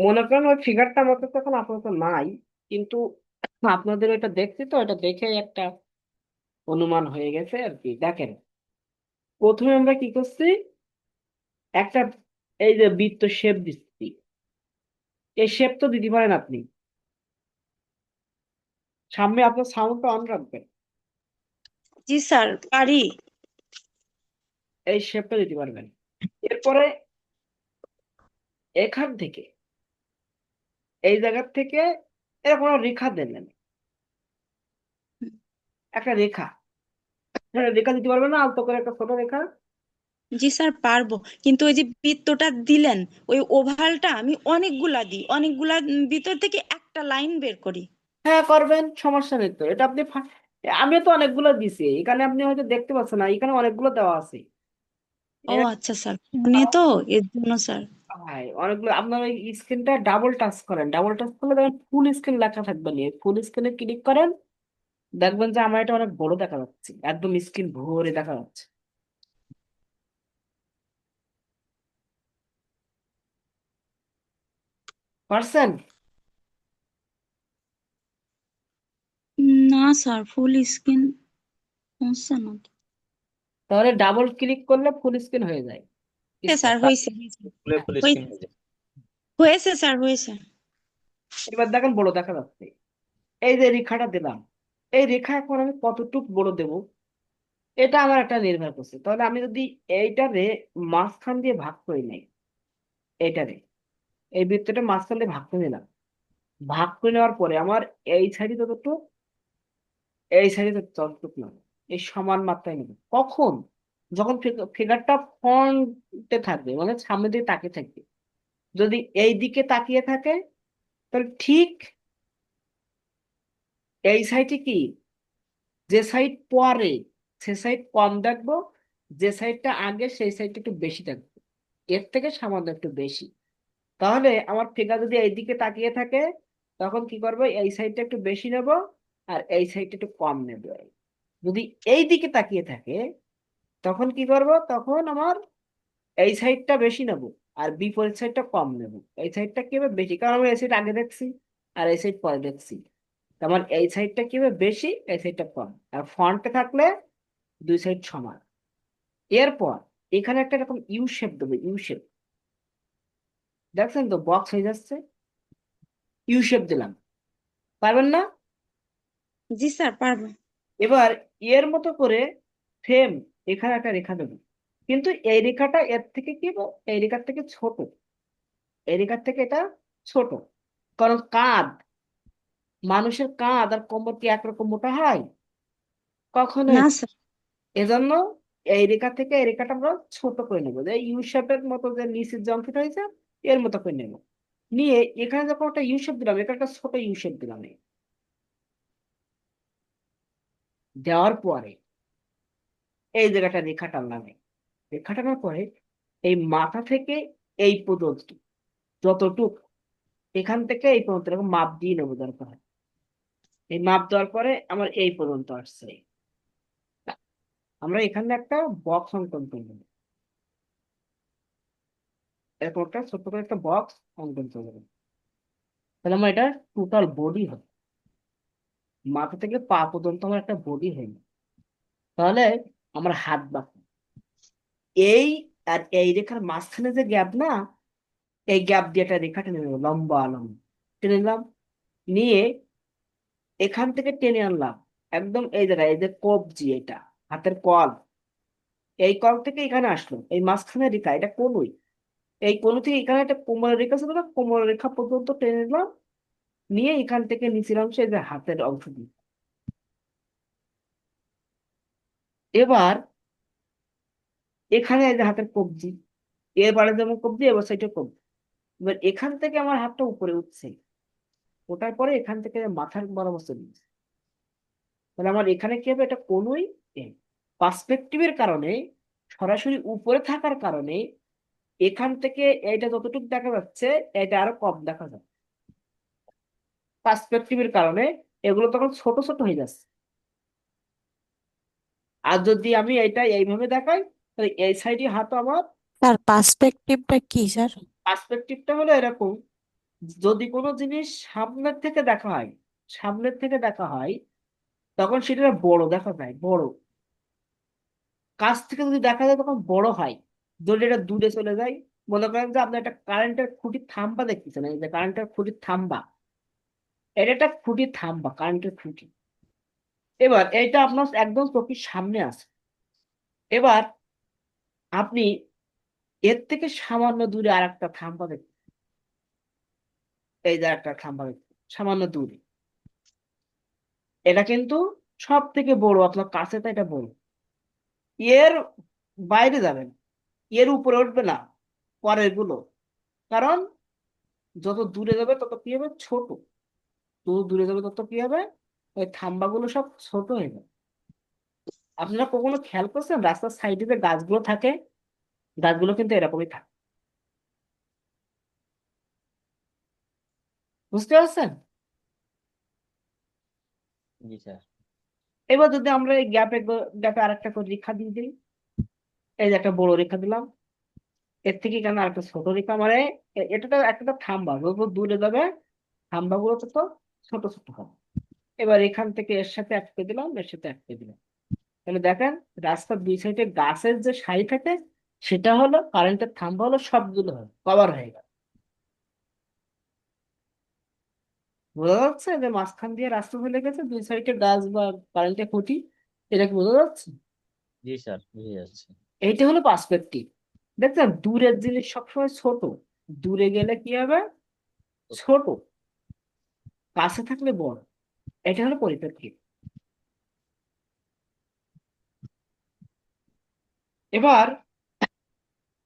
মনে করেন ওই ফিগারটা আমার কাছে এখন আপাতত নাই কিন্তু আপনাদের ওইটা দেখছি তো এটা দেখে একটা অনুমান হয়ে গেছে আর কি। দেখেন প্রথমে আমরা কি করছি? একটা এই যে বৃত্ত শেপ দিচ্ছি। এই শেপ তো দিতে পারেন আপনি। সামনে আপনার সাউন্ডটা অন রাখবেন। জি স্যার পারি। এই শেপটা দিতে পারবেন। এরপরে এখান থেকে এই জায়গার থেকে এরকম রেখা দিলেন একটা রেখা। হ্যাঁ রেখা দিতে পারবেন না আলতো করে একটা ছোট রেখা। জি স্যার পারব। কিন্তু ওই যে বৃত্তটা দিলেন ওই ওভালটা আমি অনেকগুলা দিই। অনেকগুলা ভিতর থেকে একটা লাইন বের করি। হ্যাঁ করবেন সমস্যা নেই তো। এটা আপনি আমি তো অনেকগুলো দিছি। এখানে আপনি হয়তো দেখতে পাচ্ছেন না এখানে অনেকগুলো দেওয়া আছে। ও আচ্ছা স্যার ফোনে তো এর জন্য স্যার। হ্যাঁ অনেকগুলো আপনার ওই স্ক্রিনটা ডাবল টাচ করেন। ডাবল টাচ করলে দেখবেন ফুল স্ক্রিন লেখা থাকবে নিয়ে। ফুল স্ক্রিনে ক্লিক করেন দেখবেন যে আমার এটা অনেক বড় দেখা যাচ্ছে। একদম স্ক্রিন ভরে দেখা যাচ্ছে। পারছেন না স্যার ফুল স্ক্রিন হচ্ছে না। তাহলে ডাবল ক্লিক করলে ফুল স্ক্রিন হয়ে যায়। স্যার হয়েছে হয়েছে হয়ে স্যার এবার দেখেন বড় দেখা যাচ্ছে। এই যে রেখাটা দিলাম এই রেখা এখন আমি কতটুক বড় দেব? এটা আমার একটা নির্ভর করছে। তাহলে আমি যদি এইটারে মাঝখান দিয়ে ভাগ করে নেই এইটারে এই বৃত্তটা মাঝখান দিয়ে ভাগ করে নিলাম। ভাগ করে নেওয়ার পরে আমার এই সাইডে যতটুক এই সাইডে ততটুক নেব এই সমান মাত্রায় নেব। কখন? যখন ফিগারটা ফ্রন্টে থাকবে মানে সামনে দিয়ে তাকিয়ে থাকবে, যদি এই দিকে তাকিয়ে থাকে, তাহলে ঠিক এই সাইডে কি? যে সাইড পরে, সে সাইড কম দেখব, যে সাইডটা আগে, সেই সাইডটা একটু বেশি দেখব, এর থেকে সামান্য একটু বেশি। তাহলে আমার ফিগার যদি এই দিকে তাকিয়ে থাকে, তখন কি করব? এই সাইডটা একটু বেশি নেব, আর এই সাইডটা একটু কম নেব। যদি এই দিকে তাকিয়ে থাকে তখন কি করব? তখন আমার এই সাইডটা বেশি নেব আর বিপরীত সাইডটা কম নেব। এই সাইডটা কি হবে বেশি? কারণ আমি এই সাইড আগে দেখছি আর এই সাইড পরে দেখছি। আমার এই সাইডটা কি হবে বেশি? এই সাইডটা কম। আর ফ্রন্টে থাকলে দুই সাইড সমান। এরপর এখানে একটা এরকম ইউ শেপ দেবো ইউ শেপ দেখছেন তো? বক্স হয়ে যাচ্ছে। ইউ শেপ দিলাম। পারবেন না? জি স্যার পারব। এবার এর মতো করে সেম এখানে একটা রেখা দেবো। কিন্তু এই রেখাটা এর থেকে কি এই রেখার থেকে ছোট। এই রেখার থেকে এটা ছোট। কারণ কাঁধ মানুষের কাঁধ আর কোমর কি একরকম মোটা হয়? কখনো না স্যার এজন্য এই রেখা থেকে এই রেখাটা আমরা ছোট করে নেব। যে ইউ শেপের মতো যে নিচের যে অংশটা হয়েছে এর মতো করে নেব। নিয়ে এখানে যখন একটা ইউ শেপ দিলাম এখানে একটা ছোট ইউ শেপ দিলাম দেওয়ার পরে এই জায়গাটা রেখা টানলাম। রেখা টানার পরে এই মাথা থেকে এই পর্যন্ত যতটুক, এখান থেকে এই পর্যন্ত মাপ দিয়ে নেব দরকার হয়। এই মাপ দেওয়ার পরে আমার এই পর্যন্ত আসছে আমরা এখানে একটা বক্স অঙ্কন করব এরকম একটা ছোট্ট করে একটা বক্স অঙ্কন করব তাহলে আমার এটা টোটাল বডি হবে মাথা থেকে পা পর্যন্ত আমার একটা বডি হয়ে। তাহলে আমার হাত বাঁকা এই আর এই রেখার মাঝখানে যে গ্যাপ না, এই গ্যাপ দিয়ে একটা রেখা টেনে নেব লম্বা লম্বা টেনে নিলাম, নিয়ে এখান থেকে টেনে আনলাম। একদম এই জায়গায়, এই যে কবজি এটা, হাতের কল। এই কল থেকে এখানে আসলো, এই মাঝখানে রেখা, এটা কোনই এই কোন থেকে এখানে একটা কোমরের রেখা ছিল না, কোমরের রেখা পর্যন্ত টেনে নিলাম, নিয়ে এখান থেকে নিচের অংশে যে হাতের অংশ দিয়ে। এবার এখানে হাতের কবজি, এবারে যেমন কবজি, এবার সাইডে কবজি। এবার এখান থেকে আমার হাতটা উপরে উঠছে, ওঠার পরে এখান থেকে মাথার বরাবর চলে গেছে। তাহলে আমার এখানে কি হবে? এটা কোনোই পার্সপেক্টিভের কারণে, সরাসরি উপরে থাকার কারণে এখান থেকে এটা যতটুকু দেখা যাচ্ছে এটা আরও কম দেখা যায় পার্সপেক্টিভের কারণে এগুলো তখন ছোট ছোট হয়ে যাচ্ছে। আর যদি আমি এটা এইভাবে দেখাই তাহলে এই সাইডে হাত আমার। স্যার পার্সপেক্টিভটা কি স্যার? পার্সপেক্টিভটা হলো এরকম যদি কোনো জিনিস সামনের থেকে দেখা হয় সামনের থেকে দেখা হয় তখন সেটা বড় দেখা যায় বড়। কাছ থেকে যদি দেখা যায় তখন বড় হয়। যদি এটা দূরে চলে যায় মনে করেন যে আপনি একটা কারেন্টের খুঁটির থাম্বা দেখতেছেন এই যে কারেন্টের খুঁটির থাম্বা। এটা একটা খুঁটির থাম্বা কারেন্টের খুঁটি। এবার এটা আপনার একদম চোখের সামনে আছে। এবার আপনি এর থেকে সামান্য দূরে আর একটা থাম্বা দেখতে এই যে একটা থাম্বা দেখতে সামান্য দূরে। এটা কিন্তু সব থেকে বড়, আপনার কাছে তো এটা বড়। এর বাইরে যাবেন, এর উপরে উঠবে না পরেরগুলো কারণ যত দূরে যাবে তত কি হবে? ছোট। যত দূরে যাবে তত কি হবে? ওই থাম্বাগুলো সব ছোট হয়ে যাবে আপনারা কখনো খেয়াল করছেন রাস্তার সাইডে যে গাছগুলো থাকে? গাছগুলো কিন্তু এরকমই থাকে। বুঝতে পারছেন? জি স্যার। এবার যদি আমরা এই গ্যাপে গ্যাপে আরেকটা করে রেখা দিয়ে দিই। এই যে একটা বড় রেখা দিলাম। এর থেকে কেন আরেকটা ছোট রেখা। মানে এটা তো একটা থাম্বা। যত দূরে যাবে থাম্বা গুলো তত ছোট ছোট হবে। এবার এখান থেকে এর সাথে আটকে দিলাম এর সাথে আটকে দিলাম। তাহলে দেখেন রাস্তার দুই সাইডে গাছের যে সারি থাকে সেটা হলো কারেন্টের থাম্বা হলো সবগুলো হলো কভার হয়ে গেল। বোঝা যাচ্ছে যে মাঝখান দিয়ে রাস্তা চলে গেছে দুই সাইডে গাছ বা কারেন্টের খুঁটি এটা কি বোঝা যাচ্ছে? জি স্যার বুঝে যাচ্ছে। এইটা হলো পার্সপেক্টিভ দেখছেন দূরের জিনিস সবসময় ছোট দূরে গেলে কি হবে? ছোট। কাছে থাকলে বড়। এটা হলো পরিপ্রেক্ষিত এবার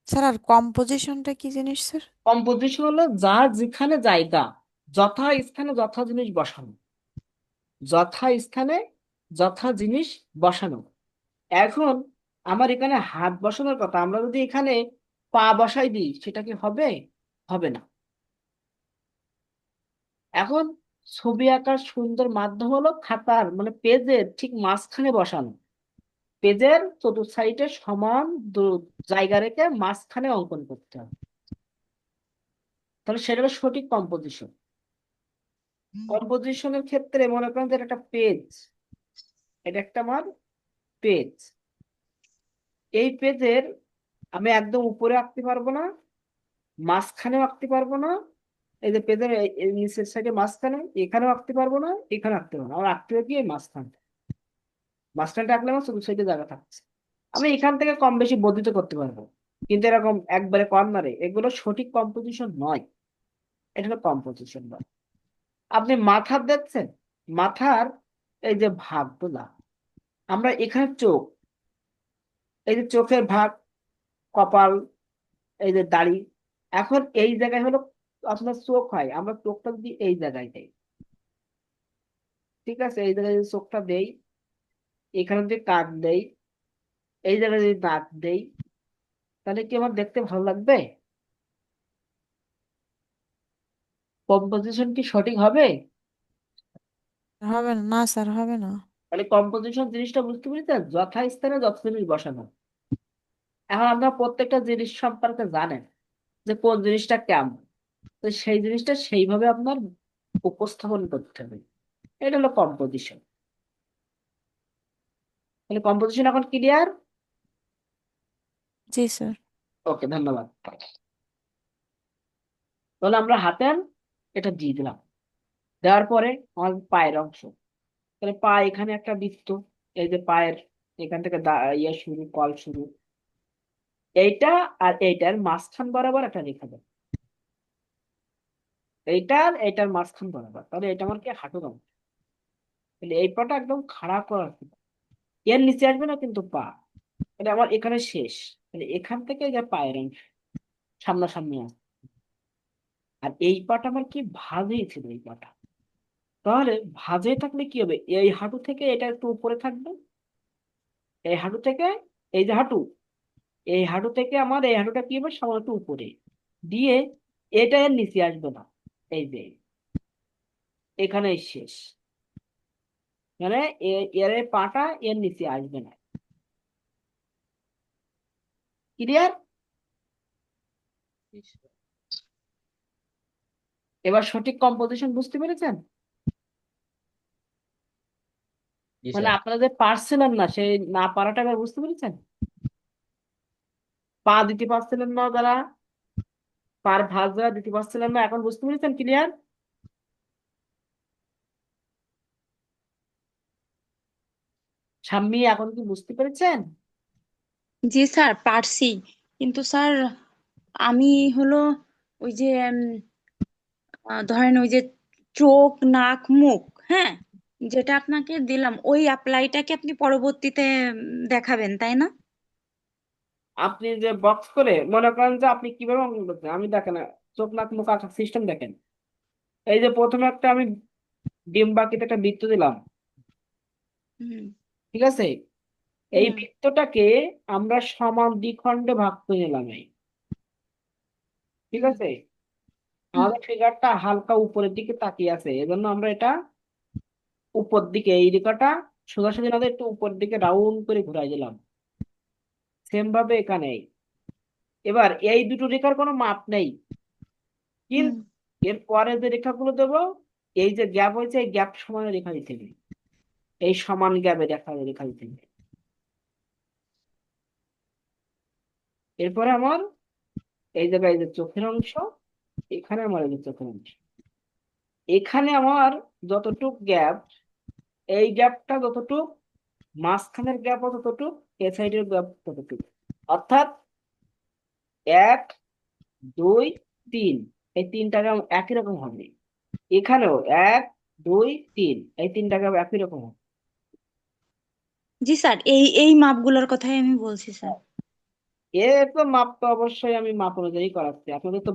স্যার আর কম্পোজিশনটা কি জিনিস স্যার? কম্পোজিশন হলো যা যেখানে জায়গা যথা স্থানে যথা জিনিস বসানো। যথা স্থানে যথা জিনিস বসানো। এখন আমার এখানে হাত বসানোর কথা আমরা যদি এখানে পা বসাই দিই সেটা কি হবে? হবে না। এখন ছবি আঁকার সুন্দর মাধ্যম হলো খাতার মানে পেজের ঠিক মাঝখানে বসানো। পেজের চতুর্থ সাইডে সমান জায়গা রেখে মাঝখানে অঙ্কন করতে হবে তাহলে সেটা হলো সঠিক কম্পোজিশন কম্পোজিশনের ক্ষেত্রে মনে করেন যে একটা পেজ এটা একটা আমার পেজ। এই পেজের আমি একদম উপরে আঁকতে পারব না মাঝখানেও আঁকতে পারব না এই যে পেজের নিচের সাইডে মাঝখানে, এখানেও আঁকতে পারব না, এখানে আঁকতে পারব না। আমার আঁকতে হবে কি এই মাঝখানটা মাঝখানটা আঁকলে আমার সাইডে জায়গা থাকছে। আমি এখান থেকে কম বেশি বর্ধিত করতে পারব। কিন্তু এরকম একবারে কর্নারে এগুলো সঠিক কম্পোজিশন নয়। এটা হলো কম্পোজিশন নয়। আপনি মাথার দেখছেন? মাথার এই যে ভাগগুলা, আমরা এখানে চোখ, এই যে চোখের ভাগ, কপাল, এই যে দাড়ি, এখন এই জায়গায় হলো আপনার চোখ হয় আমরা চোখটা যদি এই জায়গায় দেই ঠিক আছে? এই জায়গায় যদি চোখটা দেই এখানে যদি কাক দেই এই জায়গায় যদি দাঁত দেই তাহলে কি আমার দেখতে ভালো লাগবে? কম্পোজিশন কি সঠিক হবে? হবে না না স্যার হবে না। তাহলে কম্পোজিশন জিনিসটা বুঝতে পেরেছেন? যথাস্থানে যত জিনিস বসানো। এখন আপনারা প্রত্যেকটা জিনিস সম্পর্কে জানেন যে কোন জিনিসটা কেমন। তো সেই জিনিসটা সেইভাবে আপনার উপস্থাপন করতে হবে। এটা হলো কম্পোজিশন তাহলে কম্পোজিশন এখন ক্লিয়ার জি স্যার ওকে ধন্যবাদ। তাহলে আমরা হাতের এটা দিয়ে দিলাম। দেওয়ার পরে আমার পায়ের অংশ। তাহলে পা এখানে একটা বৃত্ত। এই যে পায়ের এখান থেকে ইয়ে শুরু কল শুরু। এইটা আর এইটার মাঝখান বরাবর একটা রেখা দেব। এইটার এইটার মাঝখান বরাবর। তাহলে এটা আমার কি হাঁটু অংশ তাহলে এই পাটা একদম খাড়া করা আছে। এর নিচে আসবে না কিন্তু পা। তাহলে আমার এখানে শেষ। তাহলে এখান থেকে যে পায়ের অংশ, সামনাসামনি আসবে। আর এই পাটা আমার কি ভাঁজেই ছিল এই পাটা? তাহলে ভাঁজে থাকলে কি হবে? এই হাঁটু থেকে এটা একটু উপরে থাকবে। এই হাঁটু থেকে, এই যে হাঁটু, এই হাঁটু থেকে আমার, এই হাঁটুটা কি হবে? সামান্য একটু উপরে। দিয়ে এটা এর নিচে আসবে না। এই যে এখানেই শেষ। মানে এর পাটা এর নিচে আসবে না। ক্লিয়ার এবার সঠিক কম্পোজিশন বুঝতে পেরেছেন? মানে আপনারা যে পারছিলেন না সেই না পারাটা এবার বুঝতে পেরেছেন? পা দিতে পারছিলেন না যারা পার ভাগ যারা দিতে পারছিলেন না, এখন বুঝতে পেরেছেন? ক্লিয়ার সাম্মি, এখন কি বুঝতে পেরেছেন? জি স্যার, পারছি। কিন্তু স্যার, আমি হলো ওই যে ধরেন ওই যে চোখ, নাক, মুখ হ্যাঁ? যেটা আপনাকে দিলাম, ওই অ্যাপ্লাইটাকে আপনি পরবর্তীতে দেখাবেন, তাই না? আপনি যে বক্স করে মনে করেন যে আপনি কীভাবে অঙ্কন করছেন আমি দেখেন চোখ নাক মুখ আঁকার সিস্টেম দেখেন। এই যে প্রথমে একটা আমি ডিম বাকিতে একটা বৃত্ত দিলাম। ঠিক আছে? এই বৃত্তটাকে আমরা সমান দ্বিখণ্ডে ভাগ করে নিলাম এই। ঠিক আছে? আমাদের ফিগারটা হালকা উপরের দিকে তাকিয়ে আছে। এজন্য আমরা এটা উপর দিকে এই রেখাটা সোজাসুজি না দিয়ে একটু উপর দিকে রাউন্ড করে ঘুরাই দিলাম। সেম ভাবে এখানে এবার এই দুটো রেখার কোনো মাপ নেই। কিন্তু এর পরে যে রেখাগুলো দেবো এই যে গ্যাপ হয়েছে এই গ্যাপ সমান রেখা দিতে হবে। এই সমান গ্যাপে রেখা রেখা দিতে হবে। এরপরে আমার এই জায়গায় যে চোখের অংশ এখানে আমার এই যে চোখের অংশ। এখানে আমার যতটুক গ্যাপ এই গ্যাপটা যতটুক মাঝখানের গ্যাপ ততটুক এ সাইডের গ্যাপ ততটুক অর্থাৎ এক দুই তিন। এই তিনটা গ্যাপ একই রকম হবে। এখানেও এক দুই তিন। এই তিনটা গ্যাপ একই রকম হবে। জি স্যার এই এই মাপগুলোর কথাই আমি বলছি স্যার। এর তো মাপ তো অবশ্যই আমি মাপ অনুযায়ী করাচ্ছি। আপনাদের তো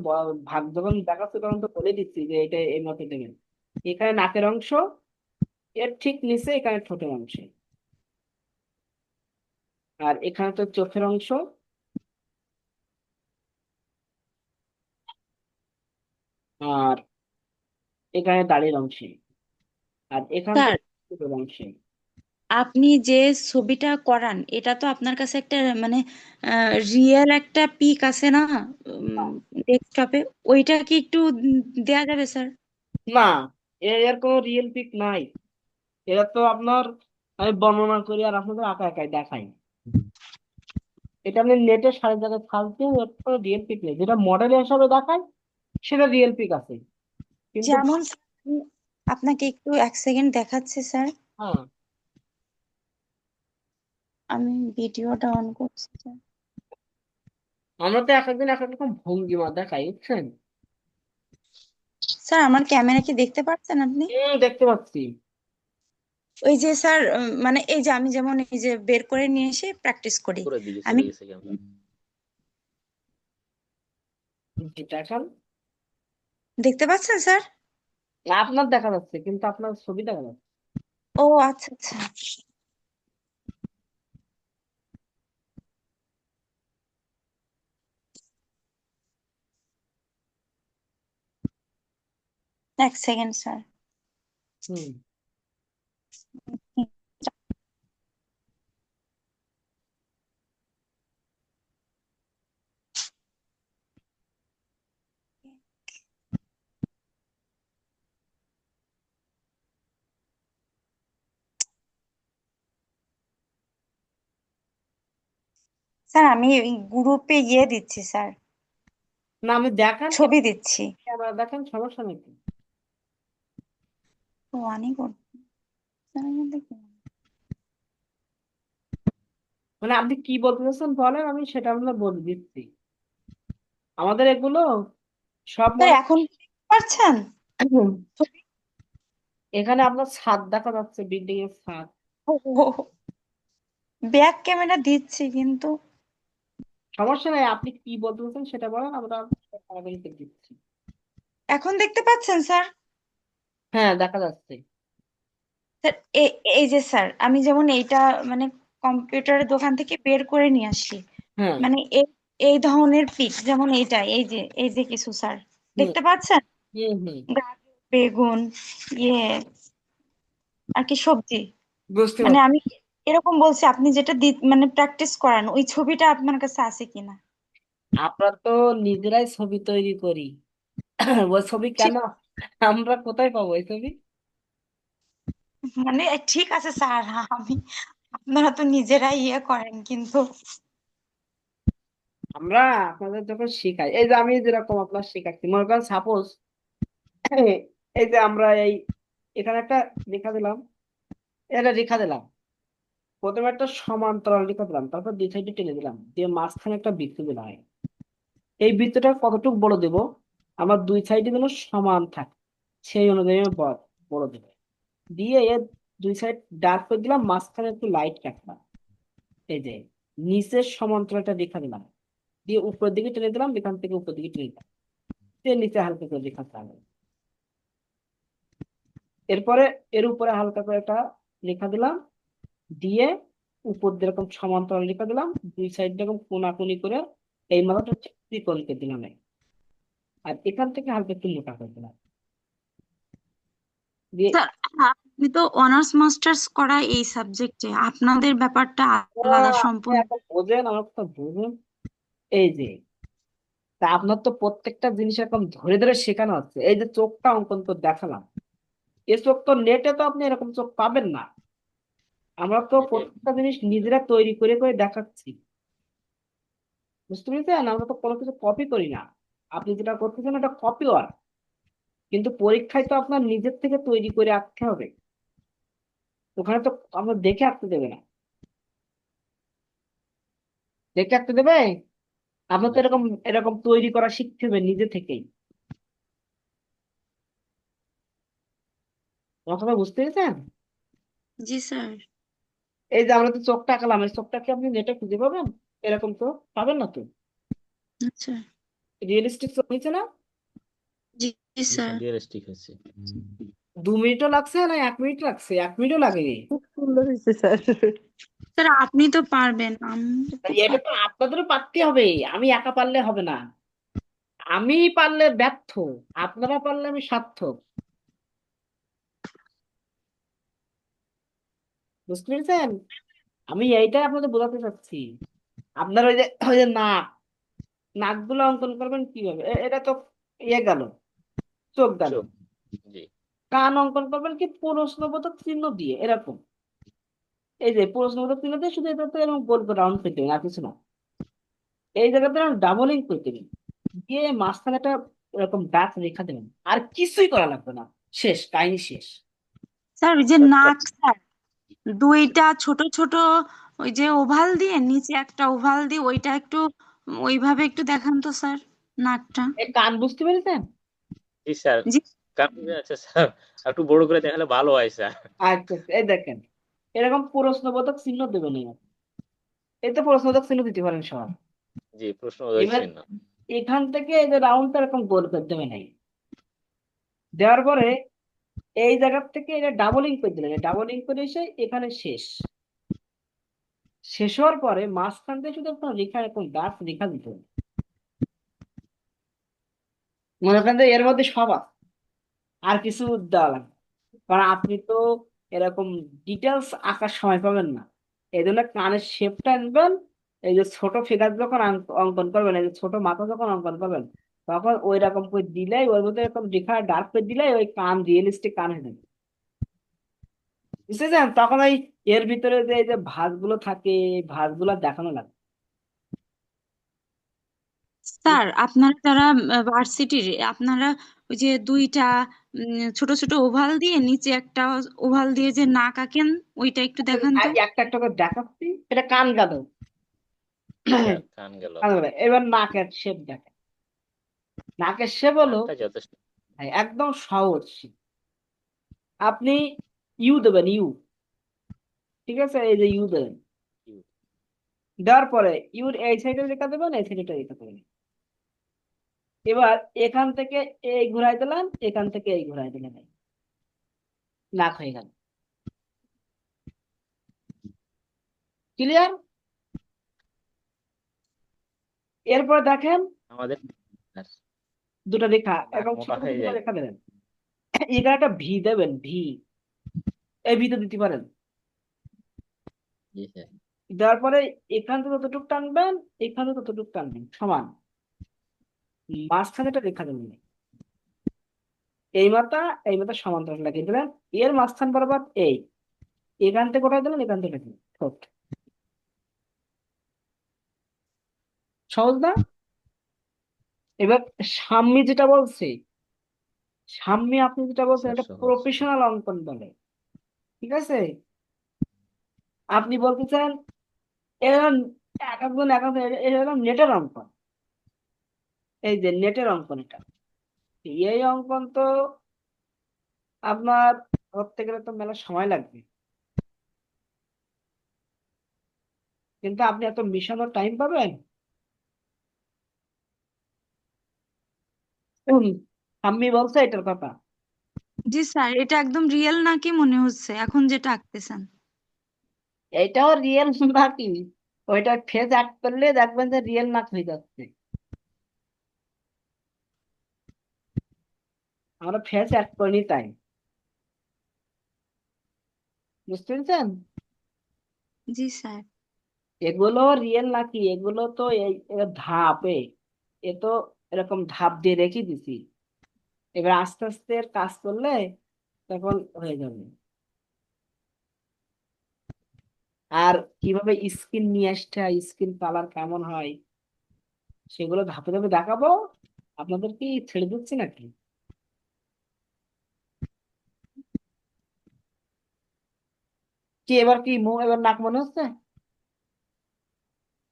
ভাগ যখন দেখাচ্ছি তখন তো বলে দিচ্ছি যে এটা এই মাপে দেবেন। এখানে নাকের অংশ এর ঠিক নিচে এখানে ঠোঁটের অংশ। আর এখানে তো চোখের অংশ। আর এখানে দাড়ির অংশ। আর এখানে অংশ। আপনি যে ছবিটা করান এটা তো আপনার কাছে একটা মানে রিয়েল একটা পিক আছে না ডেস্কটপে ওইটা কি একটু দেয়া যাবে স্যার? না এর কোনো রিয়েল পিক নাই। এটা তো আপনার আমি বর্ণনা করি আর আপনাদের আঁকা একাই দেখাই। এটা আপনি নেটে সাড়ে জায়গায় সার্চ দিয়ে রিয়েল পিক নেই। যেটা মডেল হিসাবে দেখায় সেটা রিয়েল পিক আছে। যেমন আপনাকে একটু এক সেকেন্ড দেখাচ্ছি স্যার হ্যাঁ। আমি ভিডিওটা অন করছি স্যার আমরা তো এক একদিন এক এক রকম ভঙ্গিমা দেখাই বুঝছেন? স্যার আমার ক্যামেরা কি দেখতে পাচ্ছেন আপনি? হুম দেখতে পাচ্ছি। ওই যে স্যার মানে এই যে আমি যেমন এই যে বের করে নিয়ে এসে প্র্যাকটিস করি আমি দেখতে পাচ্ছেন স্যার? আপনার দেখা যাচ্ছে কিন্তু আপনার ছবি দেখা যাচ্ছে। ও আচ্ছা আচ্ছা। এক সেকেন্ড স্যার। হুম। স্যার আমি গ্রুপে ইয়ে দিচ্ছি স্যার। না আমি দেখান। ছবি দিচ্ছি। ক্যামেরা দেখেন সমস্যা নেই। অনেক মানে আপনি কি বলতে চাচ্ছেন বলেন আমি সেটা আমরা বলে দিচ্ছি। আমাদের এগুলো সব এখন ছবি এখানে আপনার ছাদ দেখা যাচ্ছে বিল্ডিং এর ছাদ। ব্যাক ক্যামেরা দিচ্ছি কিন্তু। সমস্যা নাই আপনি কি বলতে চাচ্ছেন সেটা বলেন আমরা দিচ্ছি। এখন দেখতে পাচ্ছেন স্যার? হ্যাঁ দেখা যাচ্ছে। স্যার এই যে স্যার আমি যেমন এইটা মানে কম্পিউটারের দোকান থেকে বের করে নিয়ে আসি মানে এই এই ধরনের পিক যেমন এইটা এই যে এই যে কিছু স্যার দেখতে পাচ্ছেন? বেগুন ইয়ে আর কি সবজি। বুঝতে মানে আমি এরকম বলছি আপনি যেটা দি মানে প্র্যাকটিস করান ওই ছবিটা আপনার কাছে আছে কিনা? আমরা তো নিজেরাই ছবি তৈরি করি। ওই ছবি কেন? আমরা কোথায় পাবো ওই ছবি? মানে ঠিক আছে স্যার, আমি, আপনারা তো নিজেরাই ইয়ে করেন কিন্তু। আমরা আপনাদের যখন শিখাই, এই যে আমি যেরকম আপনার শেখাচ্ছি, মনে করেন সাপোজ এই যে আমরা এই, এখানে একটা রেখা দিলাম, এটা রেখা দিলাম, প্রথমে একটা সমান্তরাল রেখা দিলাম, তারপর দুই সাইডে টেনে দিলাম, দিয়ে মাঝখানে একটা বৃত্ত দিলাম এই বৃত্তটা কতটুকু বড় দেব? আমার দুই সাইডে যেন সমান থাকে, সেই অনুযায়ী আমি বড় বড় দেব। দিয়ে এর দুই সাইড ডার্ক করে দিলাম, মাঝখানে একটু লাইট কাটলাম এই যে, নিচের সমান্তরালটা রেখা দিলাম। দিয়ে উপরের দিকে টেনে দিলাম, এখান থেকে উপর দিকে টেনে দিলাম। দিয়ে নিচে হালকা করে রেখা টানলাম এরপরে, এর উপরে হালকা করে একটা রেখা দিলাম। দিয়ে উপর দিয়ে এরকম সমান্তরাল রেখা দিলাম, দুই সাইড এরকম কোনাকুনি করে এই মাথাটা ত্রিকোণকে দিলাম আর এখান থেকে হালকা একটু মোটা করে দিলাম। দিয়ে স্যার আপনি তো অনার্স মাস্টার্স করা এই সাবজেক্টে আপনাদের ব্যাপারটা আলাদা সম্পূর্ণ। বোঝেন আমার কথা বুঝুন। এই যে তা আপনার তো প্রত্যেকটা জিনিস এরকম ধরে ধরে শেখানো হচ্ছে। এই যে চোখটা অঙ্কন করে দেখালাম। এ চোখ তো নেটে তো আপনি এরকম চোখ পাবেন না। আমরা তো প্রত্যেকটা জিনিস নিজেরা তৈরি করে করে দেখাচ্ছি। বুঝতে পেরেছেন? আমরা তো কোনো কিছু কপি করি না। আপনি যেটা করতেছেন এটা কপি ওয়ার্ক কিন্তু পরীক্ষায় তো আপনার নিজের থেকে তৈরি করে আঁকতে হবে। ওখানে তো আমরা দেখে আঁকতে দেবে না। দেখে আঁকতে দেবে? আপনার তো এরকম এরকম তৈরি করা শিখতে হবে নিজে থেকেই। আমার কথা বুঝতে পেরেছেন? জি স্যার। এই যে আমরা তো চোখটা আঁকালাম এই চোখটা কি আপনি নেটে খুঁজে পাবেন? এরকম তো পাবেন না তো? আচ্ছা। রিয়েলিস্টিক চোখ হয়েছে না? জি দু মিনিটও লাগছে না এক মিনিট লাগছে? এক মিনিটও লাগেনি? খুব সুন্দর হয়েছে স্যার। স্যার আপনি তো পারবেন। আমি এটা তো আপনাদেরও পারতে হবে। আমি একা পারলে হবে না। আমি পারলে ব্যর্থ। আপনারা পারলে আমি সার্থক। বুঝতে পেরেছেন? আমি এইটাই আপনাদের বোঝাতে চাচ্ছি। আপনার ওই যে ওই যে নাক। নাকগুলো অঙ্কন করবেন কীভাবে? এটা তো ইয়ে গেল। চোখ চোখ কান অঙ্কন করবেন কি প্রশ্নবোধক চিহ্ন দিয়ে এরকম। এই যে প্রশ্নবোধক চিহ্ন দিয়ে শুধু এটা তো এরকম গোল করে রাউন্ড আর কিছু না। এই জায়গাতে ডাবলিং করে দেবেন দিয়ে মাঝখানে একটা এরকম দাঁত রেখা দেবেন। আর কিছুই করা লাগবে না। শেষ কাহিনী শেষ। স্যার ওই যে নাক স্যার দুইটা ছোট ছোট ওই যে ওভাল দিয়ে নিচে একটা ওভাল দিয়ে ওইটা একটু ওইভাবে একটু দেখান তো স্যার নাকটা। কান বুঝতে পেরেছেন? জি স্যার। একটু বড় করে দেখালে ভালো হয় স্যার। আচ্ছা এই দেখেন। এরকম প্রশ্নবোধক চিহ্ন দেবেন এতে প্রশ্নবোধক চিহ্ন দিতে পারেন সব জি প্রশ্ন এবার- চিহ্ন। এখান থেকে এই যে রাউন্ডটা এরকম গোল করে দেবেন এই দেওয়ার পরে এই জায়গার থেকে এটা ডাবলিং করে দিলেন। ডাবলিং করে এসে এখানে শেষ। শেষ হওয়ার পরে মাঝখান থেকে শুধু আপনার রেখা এরকম দাঁত রেখা দিতে হবে। মনে করেন এর মধ্যে সব আছে। আর কিছু দেওয়া লাগবে। কারণ আপনি তো এরকম ডিটেলস আঁকার সময় পাবেন না। এই জন্য কানের শেপটা আনবেন এই যে ছোট ফিগার যখন অঙ্কন করবেন, এই যে ছোট মাথা যখন অঙ্কন করবেন, তখন ওই রকম করে দিলেই, ওর মধ্যে এরকম রেখা ডার্ক করে দিলেই ওই কান রিয়েলিস্টিক কান হয়ে যাবে। বুঝতেছেন তখন ওই এর ভিতরে যে, এই যে ভাঁজগুলো থাকে, ভাঁজগুলো দেখানো লাগে স্যার আপনারা যারা ভার্সিটির আপনারা ওই যে দুইটা ছোট ছোট ওভাল দিয়ে নিচে একটা ওভাল দিয়ে যে নাক আঁকেন ওইটা একটু দেখান তো। একটা একটা করে দেখাচ্ছি এটা কান গেল। কান গেল। এবার নাকের শেপ দেখেন। নাকের শেপ হলো যথেষ্ট। হ্যাঁ, একদম সহজ আপনি ইউ দেবেন ইউ ঠিক আছে? এই যে ইউ দেবেন। ইউ। দেওয়ার পরে ইউর এই সাইডে রেখা দেবেন এই সাইডে রেখা দেবেন। এবার এখান থেকে এই ঘুরাই দিলাম এখান থেকে এই ঘুরাই দিলেন এই। নাক হয়ে গেল। ক্লিয়ার এরপর দেখেন আমাদের দুটো রেখা হয়ে রেখা দেবেন। এখানে একটা ভি দেবেন ভি এই ভিতে দিতে পারেন। দেওয়ার পরে এখান থেকে যতটুকু টানবেন এখান থেকে ততটুকু টানবেন সমান। মাঝখানে একটা রেখা দেবেন এই মাথা এই মাথা সমান্তরাল লাগিয়ে দিলেন এর মাঝখান বরাবর এই। এখান থেকে কোথায় দিলেন এখান থেকে দিলেন ঠোঁট। সহজ না? এবার সাম্যি যেটা বলছে সাম্যি আপনি যেটা বলছেন এটা প্রফেশনাল অঙ্কন বলে। ঠিক আছে? আপনি বলতে চান এরকম এক একজন এক নেটের অঙ্কন। এই যে নেটের অঙ্কন এটা এই অঙ্কন তো আপনার ধরতে গেলে তো মেলা সময় লাগবে। কিন্তু আপনি এত মিশানোর টাইম পাবেন? আম্মি বলছে এটার কথা। জি স্যার এটা একদম রিয়েল নাকি মনে হচ্ছে? এখন যেটা আঁকতেছেন। এটাও রিয়েল নাকি? ওইটা ফেজ অ্যাড করলে দেখবেন যে রিয়েল নাক হয়ে যাচ্ছে। আমরা ফেস অ্যাড করিনি তাই। বুঝতে পেরেছেন? জি স্যার। এগুলো রিয়েল নাকি? এগুলো তো এই ধাপে। এ তো এরকম ধাপ দিয়ে রেখে দিছি। এবার আস্তে আস্তে কাজ করলে তখন হয়ে যাবে। আর কীভাবে স্কিন নিয়ে আসতে হয় স্কিন কালার কেমন হয় সেগুলো ধাপে ধাপে দেখাবো। আপনাদের কি ছেড়ে দিচ্ছে নাকি? কি এবার কি মুখ এবার নাক মনে হচ্ছে?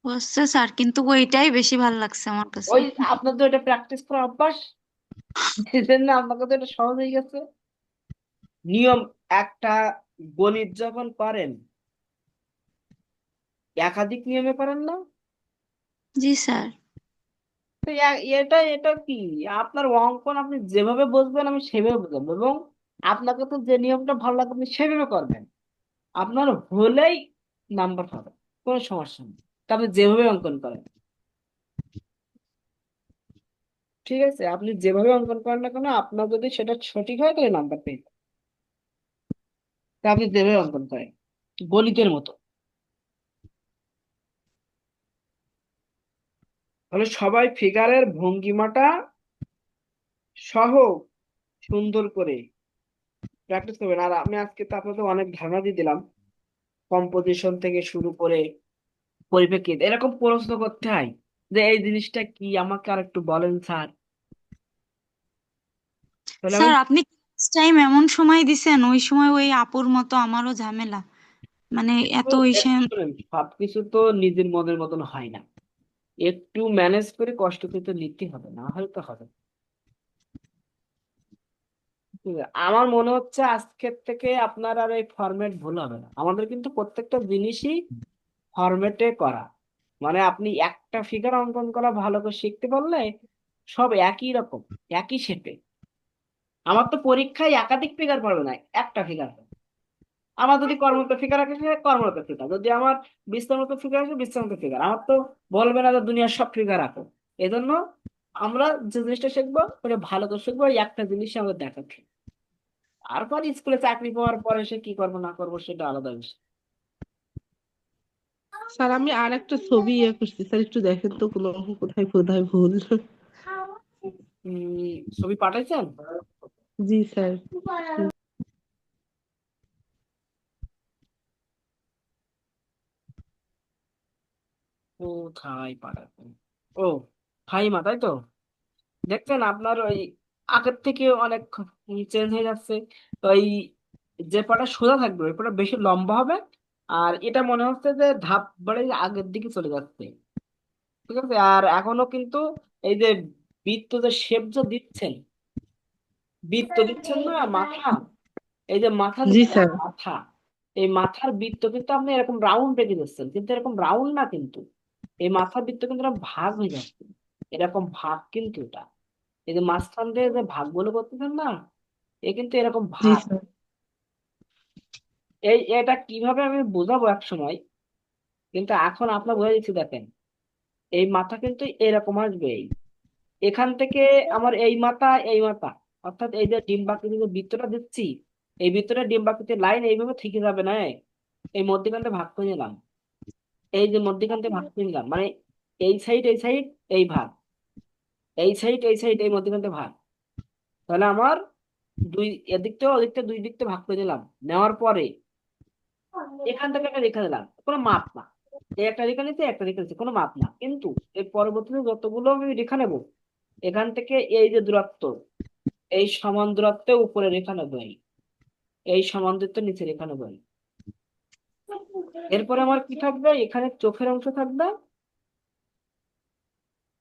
হচ্ছে স্যার কিন্তু ওইটাই বেশি ভালো লাগছে আমার কাছে। ওই আপনার তো এটা প্র্যাকটিস করা অভ্যাস। আপনাকে তো এটা সহজ হয়ে গেছে। নিয়ম একটা গণিত যখন করেন একাধিক নিয়মে করেন না? জি স্যার। তো এটা এটা কি? আপনার অঙ্কন আপনি যেভাবে বুঝবেন আমি সেভাবে বুঝাবো এবং আপনাকে তো যে নিয়মটা ভালো লাগবে আপনি সেভাবে করবেন। আপনার হলেই নাম্বার পাবেন কোনো সমস্যা নেই। আপনি যেভাবে অঙ্কন করেন। ঠিক আছে, আপনি যেভাবে অঙ্কন করেন না কেন, আপনার যদি সেটা সঠিক হয়, তাহলে নাম্বার পেয়ে তা আপনি যেভাবে অঙ্কন করেন, গণিতের মতো। তাহলে সবাই ফিগারের ভঙ্গিমাটা সহ সুন্দর করে প্র্যাকটিস করবেন। আর আমি আজকে তো আপনাদের অনেক ধারণা দিয়ে দিলাম। কম্পোজিশন থেকে শুরু করে পরিপ্রেক্ষিত। এরকম প্রশ্ন করতে হয় যে এই জিনিসটা কি? আমাকে আর একটু বলেন স্যার। স্যার আপনি টাইম এমন সময় দিছেন ওই সময় ওই আপুর মতো আমারও ঝামেলা। মানে এত তো সবকিছু তো নিজের মনের মতন হয় না। একটু ম্যানেজ করে কষ্ট করে তো নিতে হবে না হলে তো হবে? আমার মনে হচ্ছে আজকের থেকে আপনার আর এই ফরম্যাট ভুল হবে না। আমাদের কিন্তু প্রত্যেকটা জিনিসই ফরম্যাটে করা। মানে আপনি একটা ফিগার অঙ্কন করা ভালো করে শিখতে পারলে সব একই রকম, একই শেপে আমার তো পরীক্ষায় একাধিক ফিগার পারবে না, একটা ফিগার আমার যদি কর্মরত ফিগার আসে কর্মরত ফিগার যদি আমার বিশ্রামরত ফিগার আসে বিশ্রামরত ফিগার আমার তো বলবে না যে দুনিয়ার সব ফিগার আঁকো এজন্য আমরা যে জিনিসটা শিখব, ওটা ভালো করে শিখব, একটা জিনিস আমাদের দেখাচ্ছে তারপর স্কুলে চাকরি পাওয়ার পরে সে কি করব না করব সেটা আলাদা বিষয়। স্যার আমি আর একটা ছবি ইয়ে করছি। স্যার একটু দেখেন তো কোনো কোথায় কোথায় ভুল। ছবি পাঠাইছেন? জি স্যার। কোথায় পাঠাবেন? ও ফাইমা তাই তো? দেখছেন আপনার ওই আগের থেকে অনেক চেঞ্জ হয়ে যাচ্ছে। তো এই যে পাটা সোজা থাকবে ওই পাটা বেশি লম্বা হবে আর এটা মনে হচ্ছে যে ধাপ বাড়ে আগের দিকে চলে যাচ্ছে। ঠিক আছে? আর এখনও কিন্তু এই যে বৃত্ত যে শেপ যে দিচ্ছেন বৃত্ত দিচ্ছেন না মাথা এই যে মাথা জি স্যার মাথা এই মাথার বৃত্ত কিন্তু আপনি এরকম রাউন্ড রেখে দিচ্ছেন কিন্তু এরকম রাউন্ড না কিন্তু এই মাথার বৃত্ত কিন্তু এরকম ভাগ হয়ে যাচ্ছে এরকম ভাগ কিন্তু এটা। এই যে মাঝখান দিয়ে যে ভাগগুলো করতেছেন না এ কিন্তু এরকম জি ভাগ। স্যার। এই এটা কীভাবে আমি বোঝাবো এক সময়? কিন্তু এখন আপনার বোঝা দিচ্ছি দেখেন এই মাথা কিন্তু এরকম আসবে। এই এখান থেকে আমার এই মাথা এই মাথা অর্থাৎ এই যে ডিম্বাকৃতি যে বৃত্তটা দিচ্ছি এই বৃত্তটা ডিম্বাকৃতির লাইন এইভাবে থেকে যাবে না এই মধ্যখান থেকে ভাগ করে নিলাম। এই যে মধ্যখান থেকে ভাগ করে নিলাম মানে এই সাইড এই সাইড এই ভাগ। এই সাইড এই সাইড এই থেকে ভাগ। তাহলে আমার দুই এদিক থেকে ওদিক থেকে দুই দিক থেকে ভাগ করে নিলাম নেওয়ার পরে এখান থেকে একটা রেখা দিলাম। কোনো মাপ না। একটা রেখা নিচ্ছে একটা রেখা নিচ্ছে কোনো মাপ না। কিন্তু এর পরবর্তীতে যতগুলো আমি রেখা নেব, এখান থেকে এই যে দূরত্ব, এই সমান দূরত্বে উপরে রেখা নেব এই সমান দূরত্ব নিচে রেখা নেব। এরপরে আমার কি থাকবে? এখানে চোখের অংশ থাকবে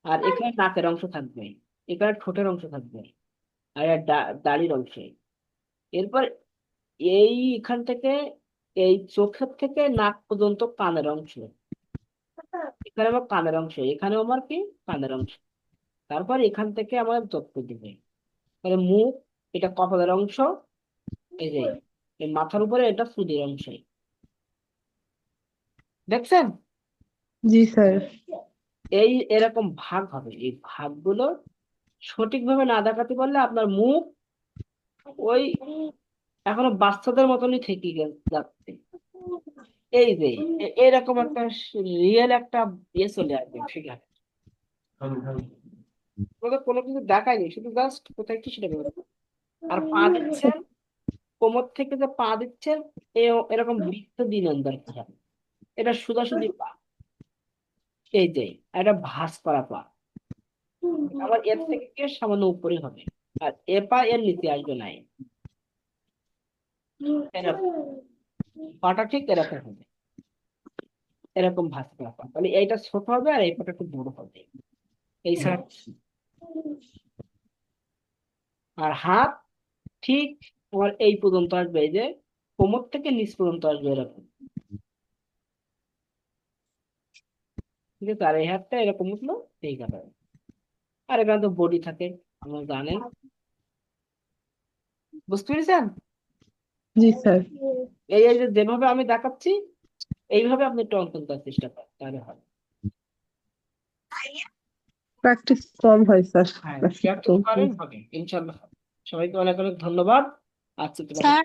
আর এখানে নাকের অংশ থাকবে, এখানে ঠোঁটের অংশ থাকবে, আর দাড়ির অংশ। এরপর এই এখান থেকে, এই চোখের থেকে নাক পর্যন্ত কানের অংশ। এখানে আমার কানের অংশ, এখানেও আমার কি? কানের অংশ। তারপর এখান থেকে আমার যত্ন দিবে। তাহলে মুখ, এটা কপালের অংশ, এই যে, এই মাথার উপরে এটা সুদের অংশ। দেখছেন? জি, স্যার। এই এরকম ভাগ হবে। এই ভাগগুলো সঠিকভাবে না দেখাতে পারলে আপনার মুখ ওই এখনও বাচ্চাদের মতনই থেকে যাচ্ছে। এই যে এরকম একটা রিয়েল একটা ইয়ে চলে আসবে ফিগার কোনো কিছু দেখায়নি শুধু জাস্ট কোথায় কি সেটা আর পা দিচ্ছেন কোমর থেকে যে পা দিচ্ছেন এরকম বৃত্ত দিলেন দরকার। এটা সোজাসুজি পা। এই যে এটা ভাঁজ করা পা। আবার এর থেকে কি সামান্য উপরে হবে? আর এ পা এর নিচে আসবে নাই এরকম। পাটা ঠিক এরকম হবে। এরকম ভাঁজ করা পা। তাহলে এইটা ছোট হবে আর এই পাটা একটু বড় হবে। এই আর হাত ঠিক তোমার এই পর্যন্ত আসবে। এই যে কোমর থেকে নিচ পর্যন্ত আসবে এরকম। ঠিক আছে আর এই হাতটা এরকম উঠল এই কাটা। আর এখানে তো বডি থাকে আপনারা জানেন। বুঝতে পেরেছেন? জি স্যার। এই এই যে যেভাবে আমি দেখাচ্ছি এইভাবে আপনি একটু অঙ্কন করার চেষ্টা করেন তাহলে হবে। প্র্যাকটিস কম হয় স্যার। হ্যাঁ প্র্যাকটিস করেন হবে। সবাইকে অনেক অনেক ধন্যবাদ। আজকে তোমার স্যার